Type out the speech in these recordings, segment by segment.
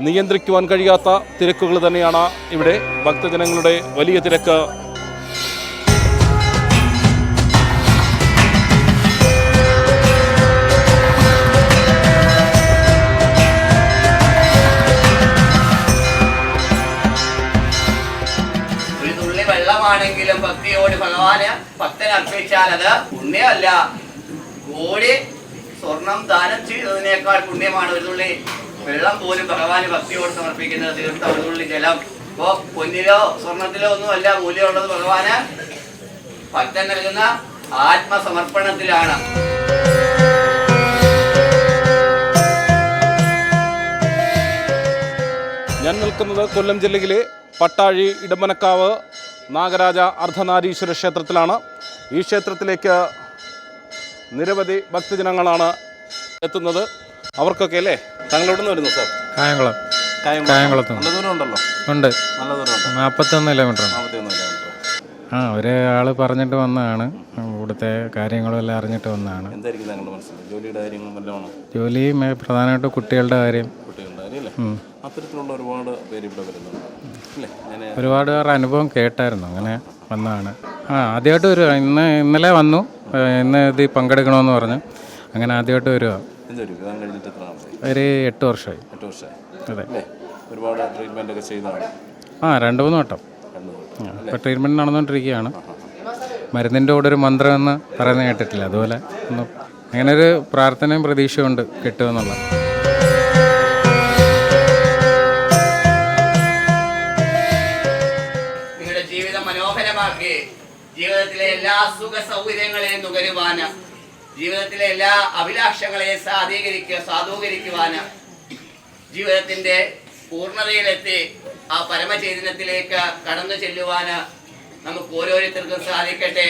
നിയന്ത്രിക്കുവാൻ കഴിയാത്ത തിരക്കുകൾ തന്നെയാണ് ഇവിടെ ഭക്തജനങ്ങളുടെ വലിയ തിരക്ക്. വെള്ളമാണെങ്കിലും ഭക്തിയോട് ഭഗവാന് ഭക്തൻ അർപ്പിച്ചാൽ അത് പുണ്യമല്ല. കോടി സ്വർണം ദാനം ചെയ്തതിനേക്കാൾ പുണ്യമാണ് ഒരു തുള്ളി വെള്ളം പോലും ഭഗവാന് ഭക്തിയോട് സമർപ്പിക്കുന്നത് തുള്ളി ജലം. ഇപ്പോ പൊന്നിലോ സ്വർണത്തിലോ ഒന്നും അല്ല മൂല്യമുള്ളത് ഭഗവാന് ഭക്തൻ നൽകുന്ന ആത്മസമർപ്പണത്തിലാണ്. ഞാൻ നിൽക്കുന്നത് കൊല്ലം ജില്ലയിലെ പട്ടാഴി ഇടമനക്കാവ് നാഗരാജ അർദ്ധനാരീശ്വര ക്ഷേത്രത്തിലാണ്. ഈ ക്ഷേത്രത്തിലേക്ക് നിരവധി ഭക്തജനങ്ങളാണ് എത്തുന്നത്. അവർക്കൊക്കെ അല്ലേ? താങ്കൾ എവിടെ നിന്ന് വരുന്നു സാർ? കായംകുളം. കായംകുളം. കായംകുളത്ത് നല്ല ദൂരം ഉണ്ടല്ലോ? ഉണ്ട്. നല്ല ദൂരം ഉണ്ട്? നാൽപ്പത്തൊന്ന് കിലോമീറ്റർ നാൽപ്പത്തിയൊന്ന് കിലോമീറ്റർ. ആ ഒരാൾ പറഞ്ഞിട്ട് വന്നതാണ്. ഇവിടുത്തെ കാര്യങ്ങളും എല്ലാം അറിഞ്ഞിട്ട് വന്നതാണ്. എന്തായിരിക്കും താങ്കളുടെ മനസ്സിൽ? ജോലിയുടെ കാര്യങ്ങളും വല്ലതാണോ ജോലി മേ- പ്രധാനമായിട്ട് കുട്ടികളുടെ കാര്യം. കുട്ടികളുടെ കാര്യം അല്ലേ? അത്തരത്തിലുള്ള ഒരുപാട് പേര് ഇവിടെ വരുന്നുണ്ട്. അല്ലേ? ഞാൻ ഒരുപാട് പേർ അനുഭവം കേട്ടായിരുന്നു. അങ്ങനെ വന്നതാണ്. ആ ആദ്യമായിട്ട് വരുവാ. ഇന്ന് ഇന്നലെ വന്നു. ഏ, ഇന്ന് ഇത് പങ്കെടുക്കണമെന്ന് പറഞ്ഞു. അങ്ങനെ ആദ്യമായിട്ട് വരിക എന്തൊരു വിവാഹം കഴിഞ്ഞിട്ട് എത്ര നാളായി? ഒരു എട്ട് വർഷമായി. എട്ട് വർഷമായി. അതെ. അല്ലേ? ഒരുപാട് ട്രീറ്റ്മെന്റ് ഒക്കെ ചെയ്തതാണ് ആ രണ്ട് മൂന്ന് വട്ടം. ഇപ്പോൾ ട്രീറ്റ്മെന്റ് നടന്നുകൊണ്ടിരിക്കുകയാണ് മരുന്നിന്റെ കൂടെ ഒരു മന്ത്രം എന്ന് പറയുന്നത് കേട്ടിട്ടില്ല. അതുപോലെ ഒന്ന് അങ്ങനെ ഒരു പ്രാർത്ഥനയും പ്രതീക്ഷയുണ്ട് കിട്ടുമെന്നുള്ള നിങ്ങളുടെ ജീവിതം മനോഹരമാക്കി ജീവിതത്തിലെ എല്ലാ സുഖ സൗകര്യങ്ങളെയും നുകരുവാന് ജീവിതത്തിലെ എല്ലാ അഭിലാഷങ്ങളെ സാധീകരിക്കുക സാധൂകരിക്കുവാന് ജീവിതത്തിന്റെ പൂർണതയിലെത്തി ആ പരമചൈതന്യത്തിലേക്ക് കടന്നു ചെല്ലുവാന് നമുക്ക് ഓരോരുത്തർക്കും സാധിക്കട്ടെ.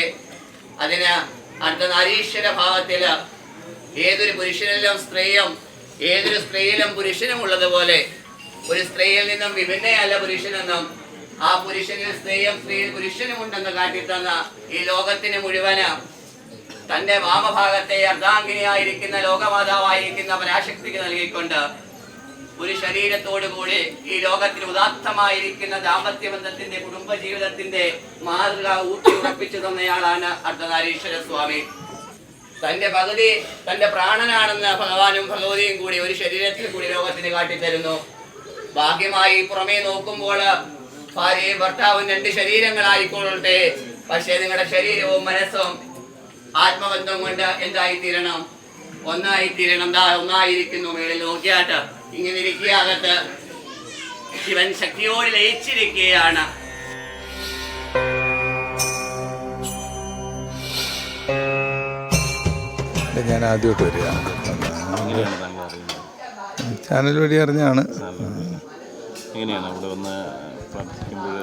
അതിന് അടുത്ത നാരീശ്വര ഭാവത്തിൽ ഏതൊരു പുരുഷനിലും സ്ത്രീയും ഏതൊരു സ്ത്രീയിലും പുരുഷനും ഉള്ളതുപോലെ ഒരു സ്ത്രീയിൽ നിന്നും വിഭിന്നയല്ല പുരുഷനെന്നും ആ പുരുഷനിൽ സ്ത്രീയും സ്ത്രീയിൽ പുരുഷനും ഉണ്ടെന്ന് കാട്ടിത്തന്ന ഈ ലോകത്തിന് മുഴുവൻ തന്റെ വാമഭാഗത്തെ അർദ്ധാംഗിനിയായിരിക്കുന്ന ലോകമാതാവായിരിക്കുന്ന പരാശക്തിക്ക് നൽകിക്കൊണ്ട് ഒരു ശരീരത്തോടു കൂടി ഈ ലോകത്തിൽ ഉദാത്തമായിരിക്കുന്ന ദാമ്പത്യ ബന്ധത്തിന്റെ കുടുംബ ജീവിതത്തിന്റെ മാതൃക ഊട്ടി ഉറപ്പിച്ചു തന്നയാളാണ് അർദ്ധനാരീശ്വര സ്വാമി. തന്റെ പകുതി തന്റെ പ്രാണനാണെന്ന് ഭഗവാനും ഭഗവതിയും കൂടി ഒരു ശരീരത്തിൽ കൂടി ലോകത്തിന് കാട്ടിത്തരുന്നു. ഭാഗ്യമായി പുറമേ നോക്കുമ്പോൾ ഭാര്യയും ഭർത്താവും രണ്ട് ശരീരങ്ങളായിക്കൊള്ളട്ടെ. പക്ഷേ നിങ്ങളുടെ ശരീരവും മനസ്സും ആത്മബന്ധം കൊണ്ട് എന്തായിത്തീരണം? ഒന്നായിത്തീരണം. ദാ ഒന്നായിരിക്കുന്നു മേളിൽ. നോക്കിയാട്ട് ഇങ്ങനെ ഇരിക്കുക അകത്ത്. ശിവൻ ശക്തിയോട് ലയിച്ചിരിക്കുകയാണ്. ഞാൻ ആദ്യമായിട്ട് വരിക. ചാനൽ വഴി അറിഞ്ഞാണ്. എങ്ങനെയാണ് അവിടെ വന്ന് പ്രാർത്ഥിക്കുമ്പോൾ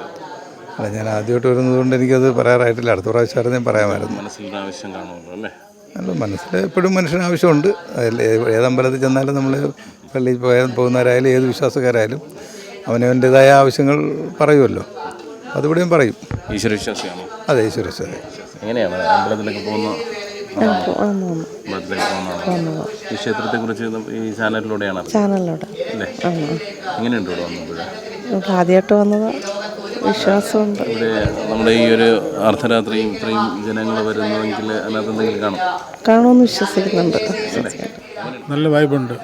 അല്ല ഞാൻ ആദ്യമായിട്ട് വരുന്നത് കൊണ്ട് എനിക്കത് പറയാറായിട്ടില്ല. അടുത്ത പ്രാവശ്യം ഞാൻ പറയാമായിരുന്നു. ആവശ്യം കാണുമല്ലോ അല്ലേ? അല്ല മനസ്സിൽ എപ്പോഴും മനുഷ്യന് ആവശ്യമുണ്ട്. ഏതമ്പലത്തിൽ ചെന്നാലും നമ്മൾ പള്ളിയിൽ പോയാൽ പോകുന്നവരായാലും ഏത് വിശ്വാസക്കാരായാലും അവനവന്റെതായ ആവശ്യങ്ങൾ പറയുമല്ലോ. അതിവിടെയും പറയും. ഈശ്വരവിശ്വാസിയാണോ? അതെ ഈശ്വരശ്വര എങ്ങനെയാണ്? അമ്പലത്തിലേക്ക് പോകുന്ന ഈ ക്ഷേത്രത്തെ കുറിച്ച് ഈ ചാനലിലൂടെയാണ് ചാനലിലൂടെ. അല്ലേ? എങ്ങനെയുണ്ട് ഇവിടെ ആദ്യമായിട്ട് വന്നത് വിശ്വാസമുണ്ട്. ഇവിടെ നമ്മുടെ ഈ ഒരു അർദ്ധരാത്രി ഇത്രയും ജനങ്ങൾ വരുന്നതെങ്കിൽ അതിനകത്ത് എന്തെങ്കിലും കാണും? കാണുമെന്ന് വിശ്വസിക്കുന്നുണ്ട്. നല്ല വൈബുണ്ട്.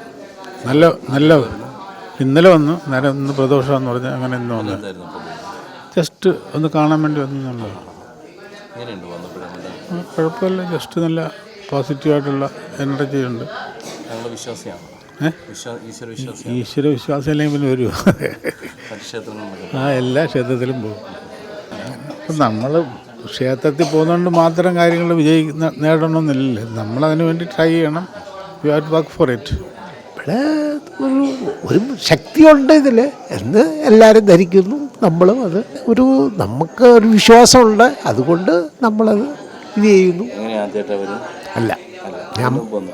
നല്ല നല്ല ഇന്നലെ വന്നു നേരെ ഇന്ന് പ്രദോഷമെന്ന് പറഞ്ഞ് അങ്ങനെ ഇന്ന് വന്നു. ജസ്റ്റ് ഒന്ന് കാണാൻ വേണ്ടി വന്നു കുഴപ്പമില്ല ജസ്റ്റ് നല്ല പോസിറ്റീവായിട്ടുള്ള എനർജി ഉണ്ട്. ഞങ്ങൾ വിശ്വാസിയാണ്. വിശ്വാ ഈശ്വര വിശ്വാസി അല്ലെങ്കിൽ പിന്നെ വരുമോ ആ എല്ലാ ക്ഷേത്രത്തിലും പോകും. അപ്പം നമ്മൾ ക്ഷേത്രത്തിൽ പോകുന്നതുകൊണ്ട് മാത്രം കാര്യങ്ങൾ വിജയിക്കുന്ന നേടണമെന്നില്ല നമ്മളതിന് വേണ്ടി ട്രൈ ചെയ്യണം. You have to work for it ഇവിടെ ഒരു ഒരു ശക്തിയുണ്ട് ഇതിൽ എന്ന് എല്ലാവരും ധരിക്കുന്നു. നമ്മളും അത് ഒരു നമുക്ക് ഒരു വിശ്വാസമുണ്ട്. അതുകൊണ്ട് നമ്മളത് ഇത് ചെയ്യുന്നു. അല്ല. ഞാൻ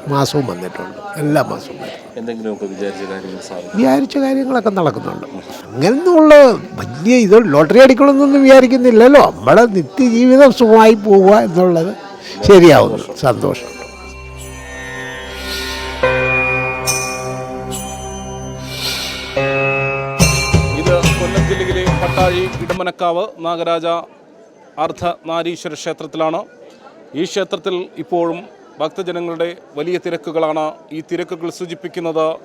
മാസവും വന്നിട്ടുണ്ട്. എല്ലാ മാസവും എന്തെങ്കിലുമൊക്കെ വിചാരിച്ച കാര്യങ്ങൾ വിചാരിച്ച കാര്യങ്ങളൊക്കെ നടക്കുന്നുണ്ട്. അങ്ങനെയൊന്നുള്ള വലിയ ഇത് ലോട്ടറി അടിക്കണമെന്നൊന്നും വിചാരിക്കുന്നില്ലല്ലോ. നമ്മളെ നിത്യജീവിതം സുഖമായി പോവുക എന്നുള്ളത് ശരിയാവുന്നു. സന്തോഷം. ഇത് കൊല്ലം ജില്ലയിലെ പട്ടാഴി ഇടമനക്കാവ് നാഗരാജ അർദ്ധ നാരീശ്വര ക്ഷേത്രത്തിലാണ് ഈ ക്ഷേത്രത്തിൽ ഇപ്പോഴും ഭക്തജനങ്ങളുടെ വലിയ തിരക്കുകളാണ് ഈ തിരക്കുകൾ സൂചിപ്പിക്കുന്നത്.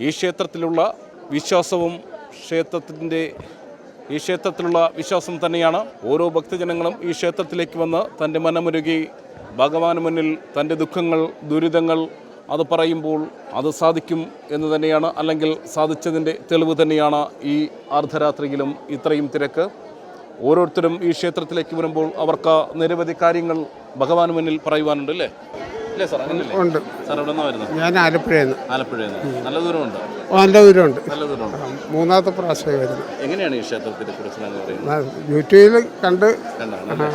ഈ ക്ഷേത്രത്തിലുള്ള വിശ്വാസവും ക്ഷേത്രത്തിന്റെ ഈ ക്ഷേത്രത്തിലുള്ള വിശ്വാസം തന്നെയാണ്. ഓരോ ഭക്തജനങ്ങളും ഈ ക്ഷേത്രത്തിലേക്ക് വന്ന് തന്റെ മനമുരുകി ഭഗവാന് മുന്നിൽ തന്റെ ദുഃഖങ്ങൾ ദുരിതങ്ങൾ അത് പറയുമ്പോൾ അത് സാധിക്കും എന്ന് തന്നെയാണ്. അല്ലെങ്കിൽ സാധിച്ചതിന്റെ തെളിവ് തന്നെയാണ് ഈ അർദ്ധരാത്രിയിലും ഇത്രയും തിരക്ക്. ഓരോരുത്തരും ഈ ക്ഷേത്രത്തിലേക്ക് വരുമ്പോൾ അവർക്ക് നിരവധി കാര്യങ്ങൾ ഭഗവാന് മുന്നിൽ പറയുവാനുണ്ട് അല്ലേ? അല്ലേ സാർ? അങ്ങനെയല്ലേ? ഉണ്ട്. സാർ എവിടെ നിന്നാണ് വരുന്നത്? ഞാൻ ആലപ്പുഴയിൽ നിന്ന് ആലപ്പുഴയിൽ നിന്ന് നല്ല ദൂരമുണ്ട്? നല്ല ദൂരമുണ്ട്. നല്ല ദൂരമുണ്ട്? മൂന്നാമത്തെ പ്രാവശ്യമായി വരുന്നത് എങ്ങനെയാണ് ഈ ക്ഷേത്രത്തിനെ കുറിച്ച് ഞാൻ പറയുന്നത്? യൂട്യൂബിൽ കണ്ട്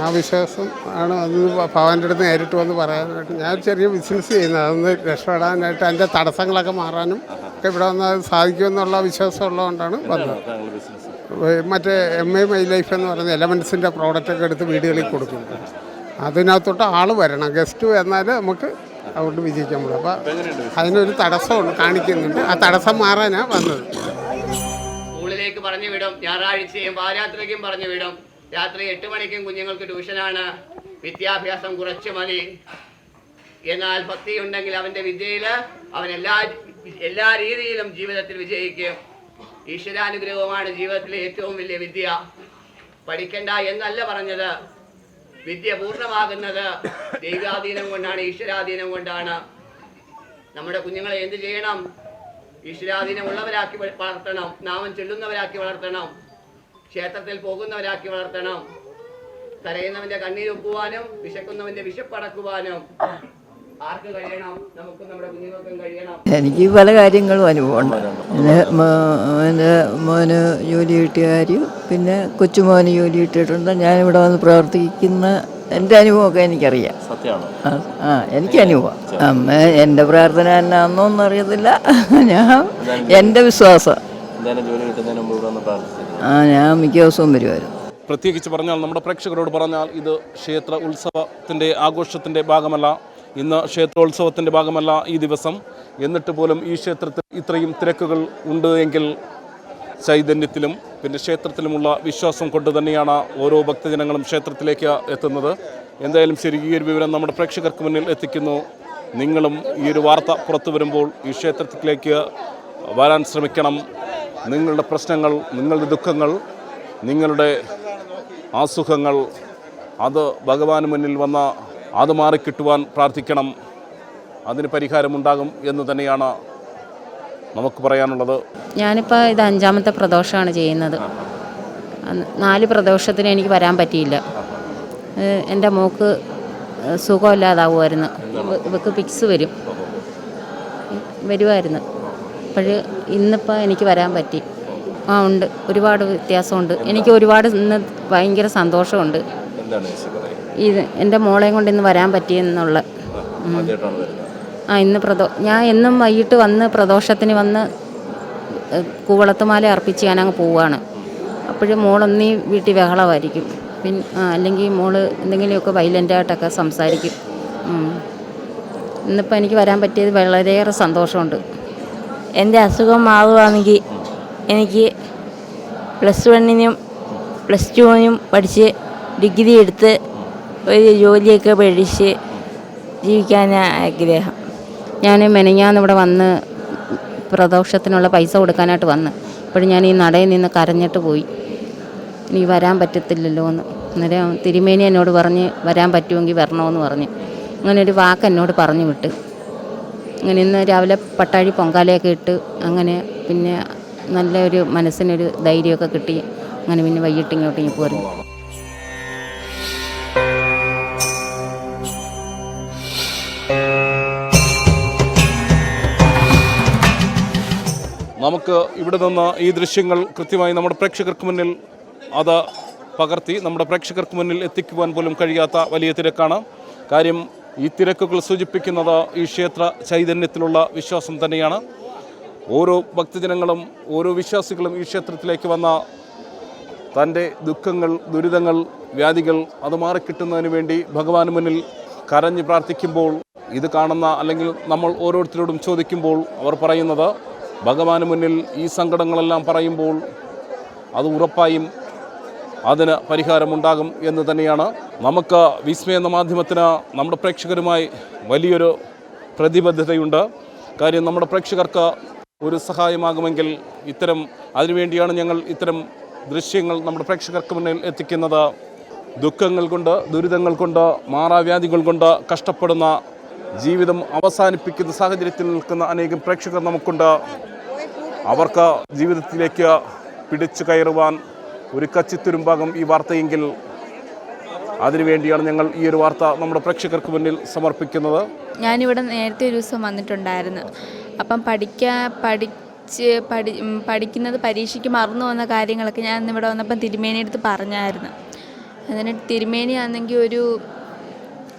ആ വിശ്വാസം ആണ്. അത് ഭവാന്റെ അടുത്ത് നേരിട്ട് വന്ന് പറയാനായിട്ട് ഞാൻ ചെറിയ ബിസിനസ് ചെയ്യുന്നത് അതൊന്ന് രക്ഷപ്പെടാനായിട്ട് അതിന്റെ തടസ്സങ്ങളൊക്കെ മാറാനും ഒക്കെ ഇവിടെ വന്നാൽ സാധിക്കുമെന്നുള്ള വിശ്വാസം ഉള്ളതുകൊണ്ടാണ് വന്നത്. മറ്റേ എം എ മൈ ലൈഫ് എന്ന് പറയുന്ന എലമെൻസിന്റെ പ്രോഡക്റ്റൊക്കെ എടുത്ത് വീടുകളിൽ കൊടുക്കും. അതിനകത്തോട്ട് ആൾ വരണം. ഗസ്റ്റ് വന്നാൽ നമുക്ക് അതുകൊണ്ട് വിജയിക്കാൻ പറ്റും. അപ്പോൾ അതിനൊരു തടസ്സമുണ്ട് കാണിക്കുന്നുണ്ട്. ആ തടസ്സം മാറാനാണ് വന്നത്. സ്കൂളിലേക്ക് പറഞ്ഞു വിടും. ഞായറാഴ്ചയും പാരാത്രിക്കും പറഞ്ഞു വിടും. രാത്രി എട്ട് മണിക്കും കുഞ്ഞുങ്ങൾക്ക് ട്യൂഷനാണ്. വിദ്യാഭ്യാസം കുറച്ച് മതി. എന്നാൽ ഭക്തി ഉണ്ടെങ്കിൽ അവന്റെ വിദ്യയിൽ അവൻ എല്ലാ എല്ലാ രീതിയിലും ജീവിതത്തിൽ വിജയിക്കും. ഈശ്വരാനുഗ്രഹമാണ് ജീവിതത്തിലെ ഏറ്റവും വലിയ വിദ്യ. പഠിക്കണ്ട എന്നല്ല പറഞ്ഞത്. വിദ്യ പൂർണമാകുന്നത് ദൈവാധീനം കൊണ്ടാണ് ഈശ്വരാധീനം കൊണ്ടാണ്. നമ്മുടെ കുഞ്ഞുങ്ങളെ എന്ത് ചെയ്യണം? ഈശ്വരാധീനം ഉള്ളവരാക്കി വളർത്തണം. നാമം ചൊല്ലുന്നവരാക്കി വളർത്തണം. ക്ഷേത്രത്തിൽ പോകുന്നവരാക്കി വളർത്തണം. കരയുന്നവന്റെ കണ്ണീരൊപ്പുവാനും വിശക്കുന്നവന്റെ വിശപ്പടക്കുവാനും. ആർക്ക് കഴിയണം? നമുക്ക് നമ്മുടെ കുഞ്ഞുങ്ങൾക്കും കഴിയണം. എനിക്ക് പല കാര്യങ്ങളും അനുഭവമുണ്ട്. എന്റെ മോന് ജോലി കിട്ടിയ കാര്യം പിന്നെ കൊച്ചുമോന് ജോലി കിട്ടിയിട്ടുണ്ട്. ഞാനിവിടെ വന്ന് പ്രവർത്തിക്കുന്ന എന്റെ അനുഭവമൊക്കെ എനിക്കറിയാം. സത്യമാണ്? ആ, എനിക്ക് അനുഭവം. അമ്മ എന്റെ പ്രാർത്ഥന എന്നാന്നോന്നും അറിയത്തില്ല ഞാൻ എന്റെ വിശ്വാസം. ആ ഞാൻ മിക്ക ദിവസവും വരുമായിരുന്നു. പ്രത്യേകിച്ച് പറഞ്ഞാൽ നമ്മുടെ പ്രേക്ഷകരോട് പറഞ്ഞാൽ ഇത് ക്ഷേത്ര ഉത്സവത്തിന്റെ ആഘോഷത്തിന്റെ ഭാഗമല്ല. ഇന്ന് ക്ഷേത്രോത്സവത്തിന്റെ ഭാഗമല്ല ഈ ദിവസം. എന്നിട്ട് പോലും ഈ ക്ഷേത്രത്തിൽ ഇത്രയും തിരക്കുകൾ ഉണ്ട് എങ്കിൽ ചൈതന്യത്തിലും പിന്നെ ക്ഷേത്രത്തിലുമുള്ള വിശ്വാസം കൊണ്ട് തന്നെയാണ് ഓരോ ഭക്തജനങ്ങളും ക്ഷേത്രത്തിലേക്ക് എത്തുന്നത്. എന്തായാലും ശരി ഈ ഒരു വിവരം നമ്മുടെ പ്രേക്ഷകർക്ക് മുന്നിൽ എത്തിക്കുന്നു. നിങ്ങളും ഈ ഒരു വാർത്ത പുറത്തു വരുമ്പോൾ ഈ ക്ഷേത്രത്തിലേക്ക് വരാൻ ശ്രമിക്കണം. നിങ്ങളുടെ പ്രശ്നങ്ങൾ നിങ്ങളുടെ ദുഃഖങ്ങൾ നിങ്ങളുടെ അസുഖങ്ങൾ അത് ഭഗവാന് മുന്നിൽ വന്ന അത് മാറിക്കിട്ടുവാൻ പ്രാർത്ഥിക്കണം. അതിന് പരിഹാരമുണ്ടാകും എന്ന് തന്നെയാണ് നമുക്ക് പറയാനുള്ളത്. ഞാനിപ്പോൾ ഇത് അഞ്ചാമത്തെ പ്രദോഷമാണ് ചെയ്യുന്നത്. നാല് പ്രദോഷത്തിന് എനിക്ക് വരാൻ പറ്റിയില്ല. എന്റെ മോക്ക് സുഖമില്ലാതാവുമായിരുന്നു. ഇവക്ക് പിക്സ് വരും. വരുമായിരുന്നു അപ്പോൾ ഇന്നിപ്പോൾ എനിക്ക് വരാൻ പറ്റി. ആ ഉണ്ട്. ഒരുപാട് വ്യത്യാസമുണ്ട്. എനിക്ക് ഒരുപാട് ഇന്ന് ഭയങ്കര സന്തോഷമുണ്ട്. ഇത് എന്റെ മോളെയും കൊണ്ട് ഇന്ന് വരാൻ പറ്റിയെന്നുള്ള. ആ ഇന്ന് പ്രദോ ഞാൻ എന്നും വൈകിട്ട് വന്ന് പ്രദോഷത്തിന് വന്ന് കൂവളത്തുമാല അർപ്പിച്ച് ഞാനങ്ങ് പോവുകയാണ് അപ്പോഴും മോളൊന്നീ വീട്ടിൽ ബഹളമായിരിക്കും. പിന്നെ അല്ലെങ്കിൽ മോൾ എന്തെങ്കിലുമൊക്കെ വൈലന്റായിട്ടൊക്കെ സംസാരിക്കും. ഇന്നിപ്പോൾ എനിക്ക് വരാൻ പറ്റിയത് വളരെയേറെ സന്തോഷമുണ്ട്. എന്റെ അസുഖം മാറുകയാണെങ്കിൽ എനിക്ക് പ്ലസ് വണ്ണിനും പ്ലസ് ടുവിനും പഠിച്ച് ഡിഗ്രി എടുത്ത് ഒരു ജോലിയൊക്കെ പഠിച്ച് ജീവിക്കാൻ ആഗ്രഹം. ഞാൻ മെനഞ്ഞാന്ന് ഇവിടെ വന്ന് പ്രദോഷത്തിനുള്ള പൈസ കൊടുക്കാനായിട്ട് വന്ന്. ഇപ്പോഴും ഞാൻ ഈ നടയിൽ നിന്ന് കരഞ്ഞിട്ട് പോയി. ഇനി വരാൻ പറ്റത്തില്ലല്ലോ എന്ന് അന്നേരം തിരുമേനി എന്നോട് പറഞ്ഞ് വരാൻ പറ്റുമെങ്കിൽ വരണമെന്ന് പറഞ്ഞ്. അങ്ങനെ ഒരു വാക്ക് എന്നോട് പറഞ്ഞു വിട്ട്. അങ്ങനെ ഇന്ന് രാവിലെ പട്ടാഴി പൊങ്കാലയൊക്കെ ഇട്ട് അങ്ങനെ പിന്നെ നല്ലൊരു മനസ്സിനൊരു ധൈര്യമൊക്കെ കിട്ടി. അങ്ങനെ പിന്നെ വൈകിട്ട് ഇങ്ങോട്ട് ഇനി പോരുന്നു. നമുക്ക് ഇവിടെ നിന്ന് ഈ ദൃശ്യങ്ങൾ കൃത്യമായി നമ്മുടെ പ്രേക്ഷകർക്ക് മുന്നിൽ അത് പകർത്തി നമ്മുടെ പ്രേക്ഷകർക്ക് മുന്നിൽ എത്തിക്കുവാൻ പോലും കഴിയാത്ത വലിയ തിരക്കാണ്. കാര്യം ഈ തിരക്കുകൾ സൂചിപ്പിക്കുന്നത് ഈ ക്ഷേത്ര ചൈതന്യത്തിലുള്ള വിശ്വാസം തന്നെയാണ്. ഓരോ ഭക്തജനങ്ങളും ഓരോ വിശ്വാസികളും ഈ ക്ഷേത്രത്തിലേക്ക് വന്ന തന്റെ ദുഃഖങ്ങൾ ദുരിതങ്ങൾ വ്യാധികൾ അത് മാറിക്കിട്ടുന്നതിന് വേണ്ടി ഭഗവാന് മുന്നിൽ കരഞ്ഞ് പ്രാർത്ഥിക്കുമ്പോൾ ഇത് കാണുന്ന അല്ലെങ്കിൽ നമ്മൾ ഓരോരുത്തരോടും ചോദിക്കുമ്പോൾ അവർ പറയുന്നത് ഭഗവാന് മുന്നിൽ ഈ സങ്കടങ്ങളെല്ലാം പറയുമ്പോൾ അത് ഉറപ്പായും അതിന് പരിഹാരമുണ്ടാകും എന്ന് തന്നെയാണ്. നമുക്ക് വിസ്മയ എന്ന മാധ്യമത്തിന് നമ്മുടെ പ്രേക്ഷകരുമായി വലിയൊരു പ്രതിബദ്ധതയുണ്ട്. കാര്യം നമ്മുടെ പ്രേക്ഷകർക്ക് ഒരു സഹായമാകുമെങ്കിൽ ഇത്തരം അതിനുവേണ്ടിയാണ് ഞങ്ങൾ ഇത്തരം ദൃശ്യങ്ങൾ നമ്മുടെ പ്രേക്ഷകർക്ക് മുന്നിൽ എത്തിക്കുന്നത്. ദുഃഖങ്ങൾ കൊണ്ട് ദുരിതങ്ങൾ കൊണ്ട് മാറാവ്യാധികൾ കൊണ്ട് കഷ്ടപ്പെടുന്ന ജീവിതം അവസാനിപ്പിക്കുന്ന സാഹചര്യത്തിൽ നിൽക്കുന്ന അനേകം പ്രേക്ഷകർ നമുക്കുണ്ട്. അവർക്ക് ജീവിതത്തിലേക്ക് പിടിച്ചു കയറുവാൻ ഒരു കച്ചിത്തുരുമ്പാകും ഈ വാർത്തയെങ്കിൽ. അതിനുവേണ്ടിയാണ് ഞങ്ങൾ ഈ ഒരു വാർത്ത നമ്മുടെ പ്രേക്ഷകർക്ക് മുന്നിൽ സമർപ്പിക്കുന്നത്. ഞാനിവിടെ നേരത്തെ ഒരു ദിവസം വന്നിട്ടുണ്ടായിരുന്നു. അപ്പം പഠിക്കാൻ പഠിച്ച് പഠി പഠിക്കുന്നത് പരീക്ഷയ്ക്ക് മറന്നു വന്ന കാര്യങ്ങളൊക്കെ ഞാൻ ഇവിടെ വന്നപ്പം തിരുമേനി അടുത്ത് പറഞ്ഞായിരുന്നു. എന്നിട്ട് തിരുമേനി ആണെങ്കിൽ ഒരു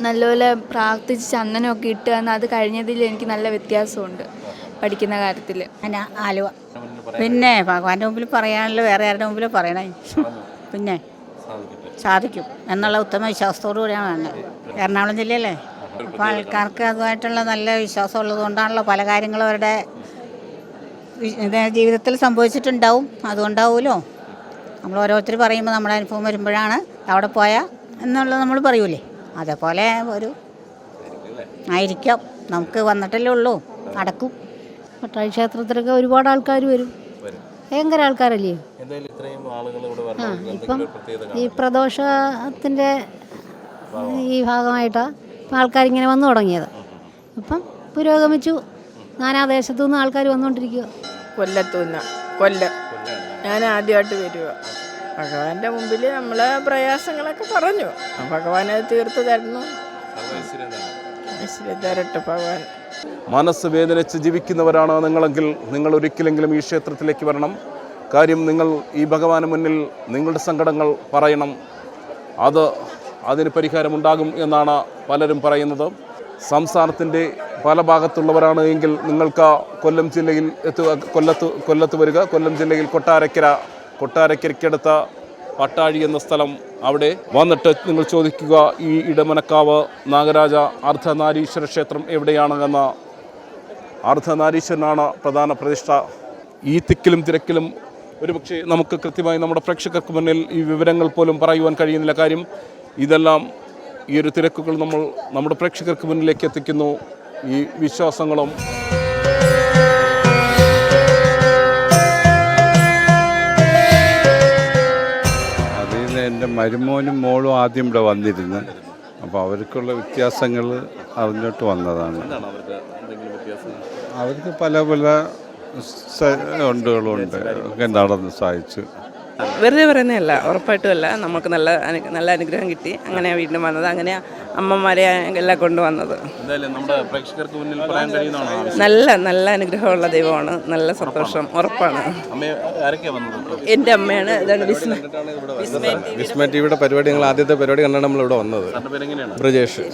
നല്ലപോലെ പ്രാർത്ഥിച്ച് ചന്ദനമൊക്കെ ഇട്ട് അത് കഴിഞ്ഞതിൽ എനിക്ക് നല്ല വ്യത്യാസമുണ്ട്. പഠിക്കുന്ന കാര്യത്തിൽ. ആലുവ. പിന്നെ ഭഗവാന്റെ മുമ്പിൽ പറയാനല്ലോ വേറെ ആരുടെ മുമ്പിൽ പറയണേ? പിന്നെ സാധിക്കും. എന്നുള്ള ഉത്തമ വിശ്വാസത്തോടു കൂടിയാണ് വേണ്ടത്. എറണാകുളം ജില്ലയല്ലേ അപ്പോൾ ആൾക്കാർക്ക് അതുമായിട്ടുള്ള നല്ല വിശ്വാസം ഉള്ളത് കൊണ്ടാണല്ലോ പല കാര്യങ്ങളും അവരുടെ ജീവിതത്തിൽ സംഭവിച്ചിട്ടുണ്ടാവും. അതുകൊണ്ടാവുമല്ലോ നമ്മൾ ഓരോരുത്തർ പറയുമ്പോൾ നമ്മുടെ അനുഭവം വരുമ്പോഴാണ് അവിടെ പോയാൽ എന്നുള്ളത് നമ്മൾ പറയൂലേ? അതേപോലെ ഒരു ആയിരിക്കാം. നമുക്ക് വന്നിട്ടല്ലേ ഉള്ളൂ. നടക്കും. പട്ടാഴി ക്ഷേത്രത്തിലൊക്കെ ഒരുപാട് ആൾക്കാർ വരും. ഭയങ്കര ആൾക്കാരല്ലേ? ആ ഇപ്പം ഈ പ്രദോഷത്തിന്റെ ഈ ഭാഗമായിട്ടാണ് ഇപ്പം ആൾക്കാരിങ്ങനെ വന്നു തുടങ്ങിയത്. അപ്പം പുരോഗമിച്ചു. നാനാദേശത്തു നിന്ന് ആൾക്കാർ വന്നുകൊണ്ടിരിക്കുക കൊല്ലത്തുനിന്ന് കൊല്ലം. ഞാൻ ആദ്യമായിട്ട് വരിക ഭഗവാന്റെ മുമ്പിൽ നമ്മളെ പ്രയാസങ്ങളൊക്കെ പറഞ്ഞു. ഭഗവാനത് തീർത്തു തരുന്നു. ഐശ്വര്യം തരട്ടെ ഭഗവാൻ മനസ്സ് വേദനിച്ച് ജീവിക്കുന്നവരാണ് നിങ്ങളെങ്കിൽ നിങ്ങൾ ഒരിക്കലെങ്കിലും ഈ ക്ഷേത്രത്തിലേക്ക് വരണം. കാര്യം നിങ്ങൾ ഈ ഭഗവാന് മുന്നിൽ നിങ്ങളുടെ സങ്കടങ്ങൾ പറയണം. അത് അതിന് പരിഹാരമുണ്ടാകും എന്നാണ് പലരും പറയുന്നത്. സംസ്ഥാനത്തിന്റെ പല ഭാഗത്തുള്ളവരാണ് എങ്കിൽ നിങ്ങൾക്ക് കൊല്ലം ജില്ലയിൽ എത്തുക കൊല്ലത്ത് കൊല്ലത്ത് വരിക കൊല്ലം ജില്ലയിൽ കൊട്ടാരക്കര കൊട്ടാരക്കരയ്ക്കടുത്ത പട്ടാഴി എന്ന സ്ഥലം അവിടെ. വന്നിട്ട് നിങ്ങൾ ചോദിക്കുക ഈ ഇടമനക്കാവ് നാഗരാജ അർദ്ധനാരീശ്വര ക്ഷേത്രം എവിടെയാണ് എന്ന അർദ്ധനാരീശ്വരനാണ് പ്രധാന പ്രതിഷ്ഠ. ഈ തിക്കിലും തിരക്കിലും ഒരുപക്ഷെ നമുക്ക് കൃത്യമായി നമ്മുടെ പ്രേക്ഷകർക്ക് മുന്നിൽ ഈ വിവരങ്ങൾ പോലും പറയുവാൻ കഴിയുന്നില്ല. കാര്യം ഇതെല്ലാം ഈ ഒരു തിരക്കുകൾ നമ്മൾ നമ്മുടെ പ്രേക്ഷകർക്ക് മുന്നിലേക്ക് എത്തിക്കുന്നു. ഈ വിശ്വാസങ്ങളും എന്റെ മരുമോനും മോളും ആദ്യം ഇവിടെ വന്നിരുന്നു. അപ്പോൾ അവർക്കുള്ള വ്യത്യാസങ്ങൾ അറിഞ്ഞിട്ട് വന്നതാണ്. അവർക്ക് പല പല ഒക്കെ നടന്ന് സഹായിച്ചു. വെറുതെ പറയുന്നതല്ല ഉറപ്പായിട്ടും അല്ല നമുക്ക് നല്ല നല്ല അനുഗ്രഹം കിട്ടി. അങ്ങനെ വീണ്ടും വന്നത്. അങ്ങനെ അമ്മമാരെ എല്ലാം കൊണ്ടുവന്നത്. നമ്മുടെ പ്രേക്ഷകർക്ക് മുന്നിൽ പറയാൻ കഴിയുന്നതാണ് നല്ല നല്ല അനുഗ്രഹമുള്ള ദൈവമാണ്. നല്ല സന്തോഷം. ഉറപ്പാണ്. എന്റെ അമ്മയാണ്. ഇതാണ് വിസ്മയ ടിവിയുടെ പരിപാടി ഞങ്ങൾ ആദ്യത്തെ പരിപാടി കണ്ടാണ് നമ്മൾ ഇവിടെ വന്നത് ബ്രജേഷ്.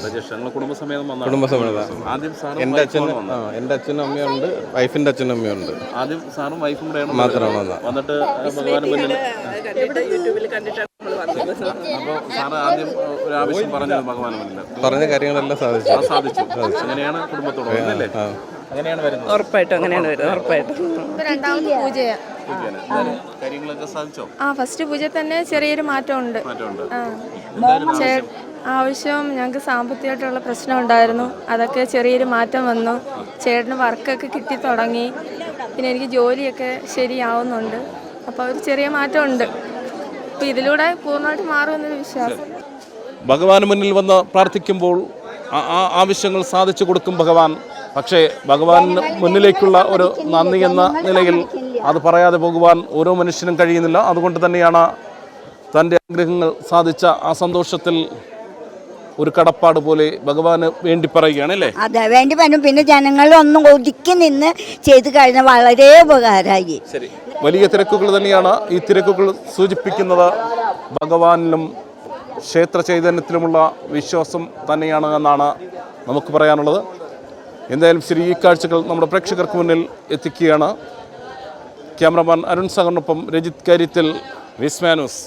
കുടുംബസമേതം വന്നതാണ്. കുടുംബസമേതം. ആദ്യം സാറും എന്റെ അച്ഛനും. എന്റെ അച്ഛനും അമ്മയുണ്ട് വൈഫിന്റെ അച്ഛനും അമ്മയുണ്ട് ആദ്യം സാറും വൈഫും കൂടെയാണ് മാത്രമാണ്. വന്നിട്ട് ഭഗവാൻ മുന്നിൽ യൂട്യൂബിൽ കണ്ടിട്ടാണ് നമ്മൾ വന്നത്. അപ്പോൾ സാറ് ആദ്യം ഒരു ആവശ്യം പറഞ്ഞത് ഭഗവാൻ മുന്നിൽ പറഞ്ഞ കാര്യങ്ങളെല്ലാം സാധിച്ചു. സാധിച്ചു. അങ്ങനെയാണ് കുടുംബത്തോട് അല്ലേ? അങ്ങനെയാണ് വരുന്നത്. ഉറപ്പായിട്ടും അങ്ങനെയാണ് വരുന്നത് ഉറപ്പായിട്ടും. ആ. ഫസ്റ്റ് പൂജ തന്നെ ചെറിയൊരു മാറ്റമുണ്ട്. മാറ്റമുണ്ട്. ആ. ആവശ്യം. ഞങ്ങൾക്ക് സാമ്പത്തികമായിട്ടുള്ള പ്രശ്നം ഉണ്ടായിരുന്നു. അതൊക്കെ ചെറിയൊരു മാറ്റം വന്നു. ചേട്ടന് വർക്കൊക്കെ കിട്ടി തുടങ്ങി. പിന്നെ എനിക്ക് ജോലിയൊക്കെ ശരിയാവുന്നുണ്ട്. അപ്പോൾ ഒരു ചെറിയ മാറ്റമുണ്ട്. അപ്പോൾ ഇതിലൂടെ പൂർണമായിട്ട് മാറുമെന്നൊരു വിശ്വാസം. ഭഗവാന് മുന്നിൽ വന്ന് പ്രാർത്ഥിക്കുമ്പോൾ ആ ആവശ്യങ്ങൾ സാധിച്ചു കൊടുക്കും ഭഗവാൻ. പക്ഷേ ഭഗവാൻ മുന്നിലേക്കുള്ള ഒരു നന്ദി എന്ന നിലയിൽ അത് പറയാതെ പോകുവാൻ ഓരോ മനുഷ്യനും കഴിയുന്നില്ല. അതുകൊണ്ട് തന്നെയാണ് തന്റെ ആഗ്രഹങ്ങൾ സാധിച്ച ആ സന്തോഷത്തിൽ ഒരു കടപ്പാട് പോലെ ഭഗവാന് വേണ്ടി പറയുകയാണ് അല്ലേ? അതെ വേണ്ടി പറഞ്ഞു പിന്നെ ജനങ്ങളൊന്നും ഒതുക്കി നിന്ന് ചെയ്ത് കഴിഞ്ഞാൽ വളരെ ഉപകാരമായി. ശരി. വലിയ തിരക്കുകൾ തന്നെയാണ് ഈ തിരക്കുകൾ സൂചിപ്പിക്കുന്നത്. ഭഗവാനിലും ക്ഷേത്ര ചൈതന്യത്തിലുമുള്ള വിശ്വാസം തന്നെയാണ് എന്നാണ് നമുക്ക് പറയാനുള്ളത്. എന്തായാലും ശരി ഈ കാഴ്ചകൾ നമ്മുടെ പ്രേക്ഷകർക്ക് മുന്നിൽ എത്തിക്കുകയാണ്. ക്യാമറമാൻ അരുൺ സഹറിനൊപ്പം രജിത് കാര്യത്തിൽ വിസ്മാനൂസ്